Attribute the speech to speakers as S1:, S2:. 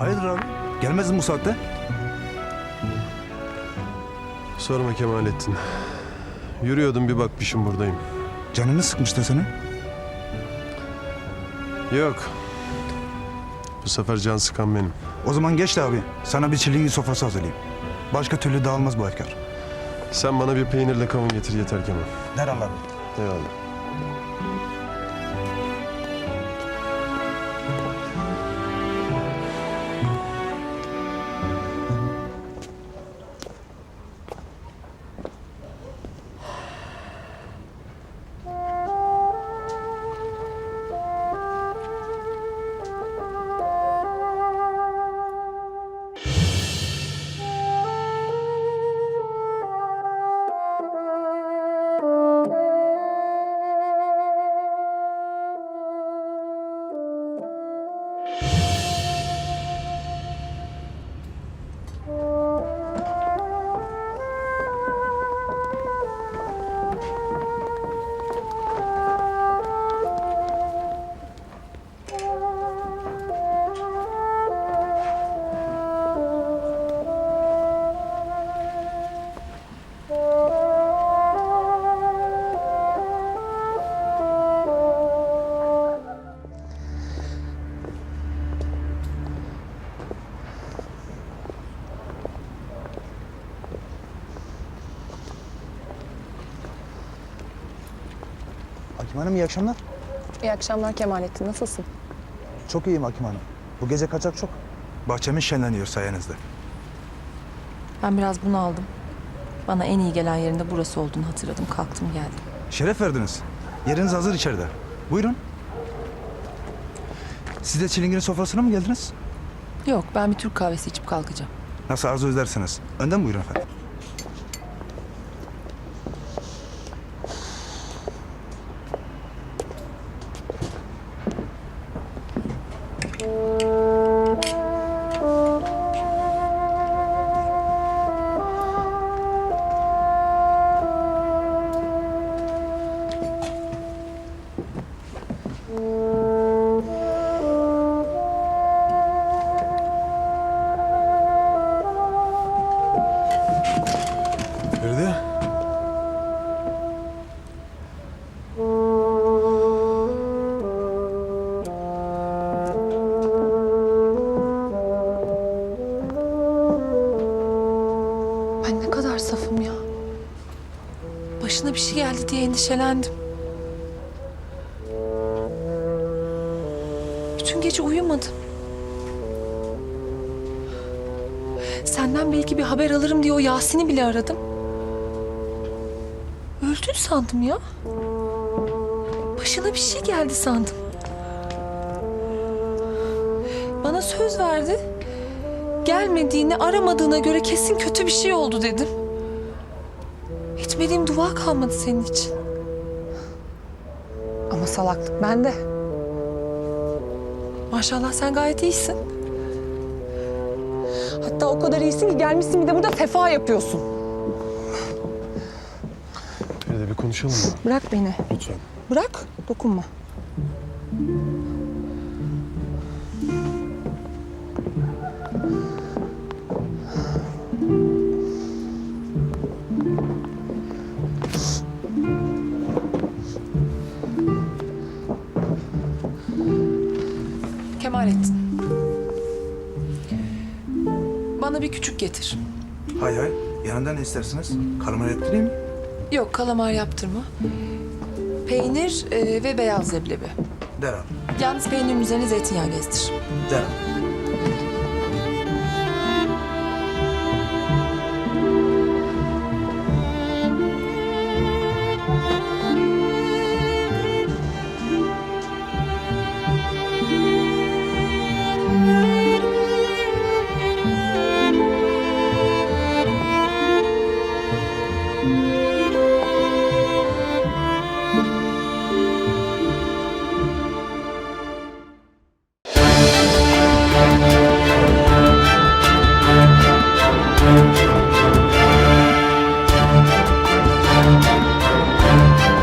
S1: Hayırdır abi? Gelmez mi bu saatte?
S2: Sorma Kemalettin. Yürüyordum bir bakmışım buradayım.
S1: Canını sıkmış da seni.
S2: Yok. Bu sefer can sıkan benim.
S1: O zaman geç de abi. Sana bir çilingir sofrası hazırlayayım. Başka türlü dağılmaz bu efkar.
S2: Sen bana bir peynirle kavun getir yeter Kemal.
S1: Derhal abi.
S2: Eyvallah.
S1: Hakim Hanım iyi akşamlar.
S3: İyi akşamlar Kemalettin. Nasılsın?
S1: Çok iyiyim Hakim Hanım. Bu gece kaçak çok. Bahçemiz şenleniyor sayenizde.
S3: Ben biraz bunu aldım. Bana en iyi gelen yerinde burası olduğunu hatırladım. Kalktım geldim.
S1: Şeref verdiniz. Yeriniz hazır içeride. Buyurun. Siz de çilingirin sofrasına mı geldiniz?
S3: Yok ben bir Türk kahvesi içip kalkacağım.
S1: Nasıl arzu ederseniz. Önden buyurun efendim.
S2: Feride.
S3: Ben ne kadar safım ya. Başına bir şey geldi diye endişelendim. Bütün gece uyumadım. Senden belki bir haber alırım diye o Yasin'i bile aradım. Öldün sandım ya. Başına bir şey geldi sandım. Bana söz verdi. Gelmediğini, aramadığına göre kesin kötü bir şey oldu dedim. Etmediğim dua kalmadı senin için. Ama salaklık bende. Maşallah sen gayet iyisin. Hatta o kadar iyisin ki gelmişsin bir de burada sefa yapıyorsun.
S2: Feride bir konuşalım mı?
S3: Bırak beni.
S2: Lütfen.
S3: Bırak. Dokunma. Kemalettin. Bana bir küçük getir.
S1: Hay hay. Yanında ne istersiniz? Karamel ettireyim mi?
S3: Yok kalamar yaptırma. Peynir e, ve beyaz leblebi.
S1: Derhal.
S3: Yalnız peynirin üzerine zeytinyağı gezdir.
S1: Derhal.